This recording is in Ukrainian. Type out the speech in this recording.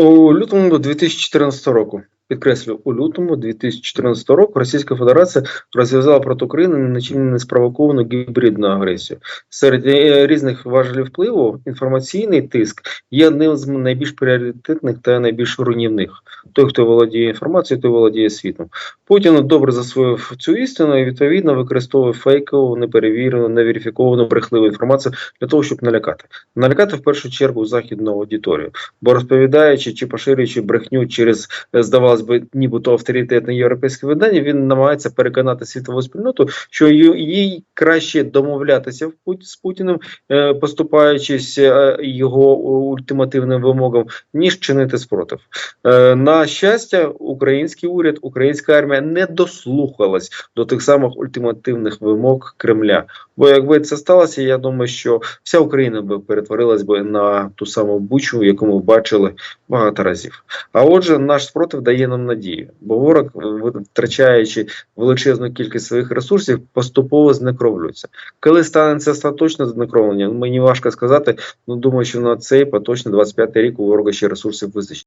ও У лютому 2014 року, підкреслю, у лютому 2014 року Російська Федерація розв'язала проти України нічим не спровоковану гібридну агресію. Серед е, різних важелів впливу інформаційний тиск є одним з найбільш пріоритетних та найбільш руйнівних. Той, хто володіє інформацією, той володіє світом. Путін добре засвоїв цю істину і відповідно використовує фейкову, неперевірену, неверифіковану брехливу інформацію для того, щоб налякати. Налякати в першу чергу західну аудиторію, бо розповідаючи чи поширюючи брехню через е, здавалось би, нібито авторитетне європейське видання, він намагається переконати світову спільноту, що їй краще домовлятися з Путіним, е, поступаючись е, його ультимативним вимогам, ніж чинити спротив. На щастя, український уряд, українська армія не дослухалась до тих самих ультимативних вимог Кремля. Бо якби це сталося, я думаю, що вся Україна би перетворилась би на ту саму бучу, яку ми бачили багато разів. А отже, наш спротив дає нам надію, бо ворог, втрачаючи величезну кількість своїх ресурсів, поступово знекровлюється. Коли станеться остаточне знекровлення, мені важко сказати. Ну думаю, що на цей поточний 25 рік у ворога ще ресурсів вистачить.